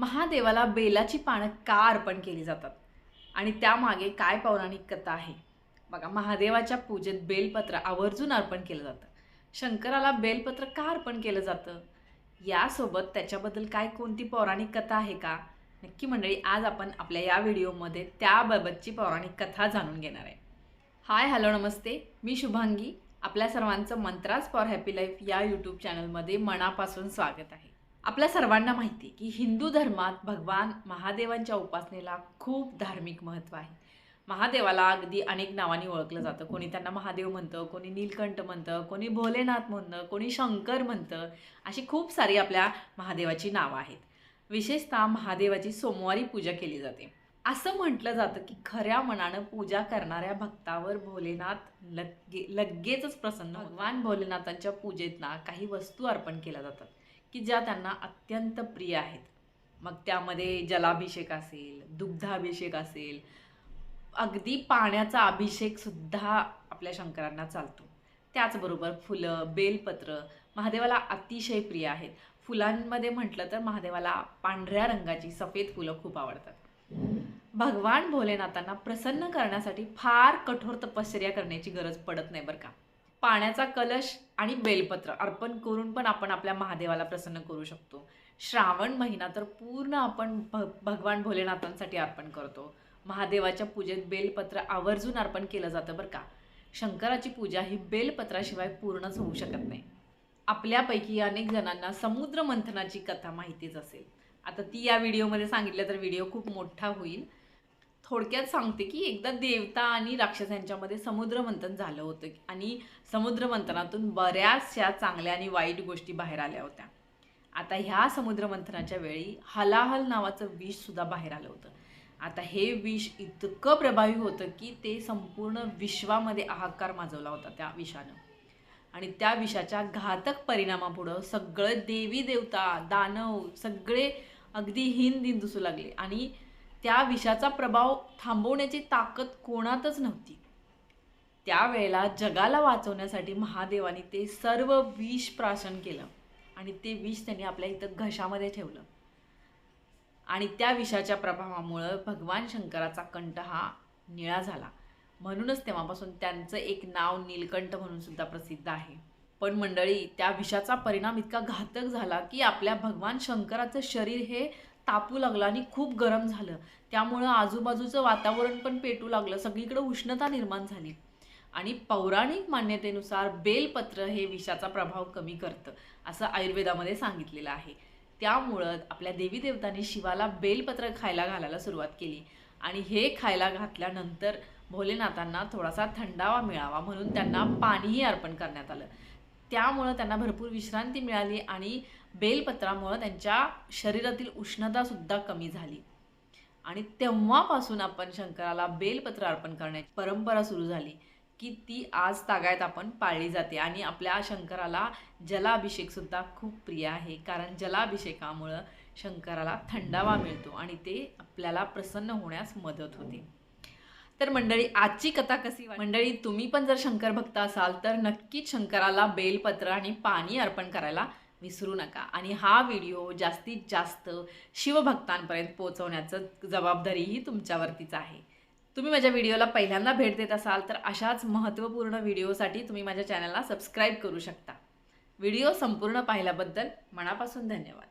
महादेवाला बेलाची पानं का अर्पण केली जातात? आणि त्यामागे काय पौराणिक कथा आहे? बघा महादेवाच्या पूजेत बेलपत्र आवर्जून अर्पण केलं जातं. शंकराला बेलपत्र का अर्पण केलं जातं? यासोबत त्याच्याबद्दल काय कोणती पौराणिक कथा आहे का? नक्की मंडळी आज आपण आपल्या या व्हिडिओमध्ये त्याबाबतची पौराणिक कथा जाणून घेणार आहे. हाय हॅलो नमस्ते. मी शुभांगी. आपल्या सर्वांचं मंत्रास फॉर हॅपी लाईफ या यूट्यूब चॅनलमध्ये मनापासून स्वागत आहे. आपल्या सर्वांना माहिती आहे की हिंदू धर्मात भगवान महादेवांच्या उपासनेला खूप धार्मिक महत्त्व आहे. महादेवाला अगदी अनेक नावांनी ओळखलं जातं. कोणी त्यांना महादेव म्हणतं कोणी नीलकंठ म्हणतं कोणी भोलेनाथ म्हणतं कोणी शंकर म्हणतं अशी खूप सारी आपल्या महादेवाची नावं आहेत. विशेषतः महादेवाची सोमवारी पूजा केली जाते. असं म्हटलं जातं की खऱ्या मनानं पूजा करणाऱ्या भक्तावर भोलेनाथ लगे लगेचच प्रसन्न भगवान भोलेनाथांच्या पूजेतना काही वस्तू अर्पण केल्या जातात. की ज्या त्यांना अत्यंत प्रिय आहेत. मग त्यामध्ये जलाभिषेक असेल दुग्धाभिषेक असेल अगदी पाण्याचा अभिषेक सुद्धा आपल्या शंकरांना चालतो. त्याचबरोबर फुलं बेलपत्र महादेवाला अतिशय प्रिय आहेत. फुलांमध्ये म्हटलं तर महादेवाला पांढऱ्या रंगाची सफेद फुलं खूप आवडतात. भगवान भोलेनाथांना प्रसन्न करण्यासाठी फार कठोर तपश्चर्या करण्याची गरज पडत नाही बरं का. पाण्याचा कलश आणि बेलपत्र अर्पण करून पण आपण आपल्या महादेवाला प्रसन्न करू शकतो. श्रावण महिना तर पूर्ण आपण भ भगवान भोलेनाथांसाठी अर्पण करतो. महादेवाच्या पूजेत बेलपत्र आवर्जून अर्पण केलं जातं बरं का. शंकराची पूजा ही बेलपत्राशिवाय पूर्णच होऊ शकत नाही. आपल्यापैकी अनेक जणांना समुद्र मंथनाची कथा माहितीच असेल. आता ती या व्हिडिओमध्ये सांगितलं तर व्हिडिओ खूप मोठा होईल. थोडक्यात सांगते की एकदा देवता आणि राक्षसांच्यामध्ये समुद्र मंथन झालं होतं. आणि समुद्र मंथनातून बऱ्याचशा चांगल्या आणि वाईट गोष्टी बाहेर आल्या होत्या. आता ह्या समुद्र मंथनाच्या वेळी हलाहल नावाचं विषसुद्धा बाहेर आलं होतं. आता हे विष इतकं प्रभावी होतं की ते संपूर्ण विश्वामध्ये हाहाकार माजवला होता त्या विषानं. आणि त्या विषाच्या घातक परिणामापुढं सगळं देवी देवता दानव सगळे अगदी हिंद हिंद दिसू लागले. आणि त्या विषाचा प्रभाव थांबवण्याची ताकद कोणातच नव्हती. त्यावेळेला जगाला वाचवण्यासाठी महादेवाने ते सर्व विष प्राशन केलं आणि ते विष त्यांनी आपल्या इथं घशामध्ये ठेवलं. आणि त्या विषाच्या प्रभावामुळं भगवान शंकराचा कंठ हा निळा झाला. म्हणूनच तेव्हापासून त्यांचं एक नाव नीलकंठ म्हणून सुद्धा प्रसिद्ध आहे. पण मंडळी त्या विषाचा परिणाम इतका घातक झाला की आपल्या भगवान शंकराचं शरीर हे तापू लागलं आणि खूप गरम झालं. त्यामुळं आजूबाजूचं वातावरण पण पेटू लागलं. सगळीकडे उष्णता निर्माण झाली. आणि पौराणिक मान्यतेनुसार बेलपत्र हे विषाचा प्रभाव कमी करतं असं आयुर्वेदामध्ये सांगितलेलं आहे. त्यामुळं आपल्या देवी देवतांनी शिवाला बेलपत्र खायला घालायला सुरुवात केली. आणि हे खायला घातल्यानंतर भोलेनाथांना थोडासा थंडावा मिळावा म्हणून त्यांना पाणीही अर्पण करण्यात आलं. त्यामुळं त्यांना भरपूर विश्रांती मिळाली आणि बेलपत्रामुळं त्यांच्या शरीरातील उष्णतासुद्धा कमी झाली. आणि तेव्हापासून आपण शंकराला बेलपत्र अर्पण करण्याची परंपरा सुरू झाली की ती आज तागायत आपण पाळली जाते. आणि आपल्या शंकराला जलाभिषेकसुद्धा खूप प्रिय आहे कारण जलाभिषेकामुळं शंकराला थंडावा मिळतो आणि ते आपल्याला प्रसन्न होण्यास मदत होते. तर मंडळी आजची कथा कशी मंडळी तुम्ही पण जर शंकर भक्त असाल तर नक्कीच शंकराला बेलपत्र आणि पाणी अर्पण करायला विसरू नका. आणि हा व्हिडिओ जास्तीत जास्त शिवभक्तांपर्यंत पोहोचवण्याचं जबाबदारीही तुमच्यावरतीच आहे. तुम्ही माझ्या व्हिडिओला पहिल्यांदा भेट देत असाल तर अशाच महत्त्वपूर्ण व्हिडिओसाठी तुम्ही माझ्या चॅनलला सबस्क्राईब करू शकता. व्हिडिओ संपूर्ण पाहिल्याबद्दल मनापासून धन्यवाद.